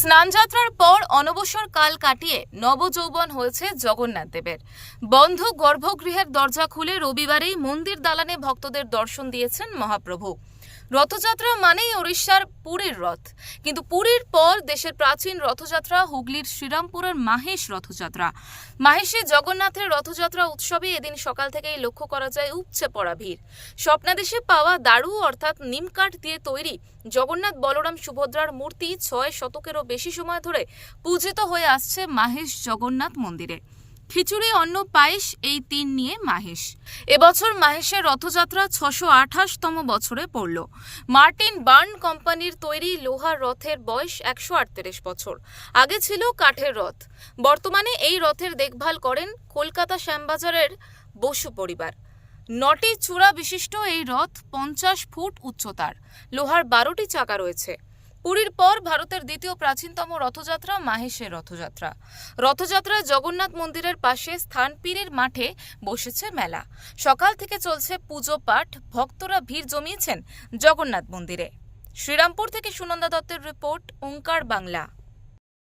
স্নানযাত্রার পর অনবসর কাল কাটিয়ে নবযৌবন হয়েছে জগন্নাথ দেবের। বন্ধ গর্ভগৃহের দরজা খুলে রবিবারেই মন্দির দালানে ভক্তদের দর্শন দিয়েছেন মহাপ্রভু। রথযাত্রা মানেই ওড়িশার পুরীর রথ। কিন্তু পুরীর পর দেশের প্রাচীন রথযাত্রা হুগলির শ্রীরামপুরের মাহেশ রথযাত্রা। মাহেশে জগন্নাথের রথযাত্রা উৎসবে এদিন সকাল থেকেই লক্ষ্য করা যায় উপচে পড়া ভিড়। স্বপ্নাদেশে পাওয়া দারু অর্থাৎ নিমকাঠ দিয়ে তৈরি জগন্নাথ বলরাম সুভদ্রার মূর্তি ছয় শতকেরও বেশি সময় ধরে পূজিত হয়ে আসছে মাহেশ জগন্নাথ মন্দিরে। খিচুড়ি, অন্ন, পায়েস এই তিন নিয়ে মাহেশ এবছর মাহেশের রথযাত্রা ছশো আঠাশতম বছরে পড়ল। মার্টিন বার্ন কোম্পানির তৈরি লোহার রথের বয়স একশো আটত্রিশ বছর। আগে ছিল কাঠের রথ। বর্তমানে এই রথের দেখভাল করেন কলকাতা শ্যামবাজারের বসু পরিবার। নটি চূড়া বিশিষ্ট এই রথ পঞ্চাশ ফুট উচ্চতার। লোহার বারোটি চাকা রয়েছে। পুরীর পর ভারতের দ্বিতীয় প্রাচীনতম রথযাত্রা, মাহেশের রথযাত্রা। রথযাত্রায় জগন্নাথ মন্দিরের পাশে স্থান পীরের মাঠে বসেছে মেলা। সকাল থেকে চলছে পুজো, পাঠ, ভক্তরা ভিড় জমিয়েছেন জগন্নাথ মন্দিরে। শ্রীরামপুর থেকে সুনন্দা দত্তের রিপোর্ট, ওঙ্কার বাংলা।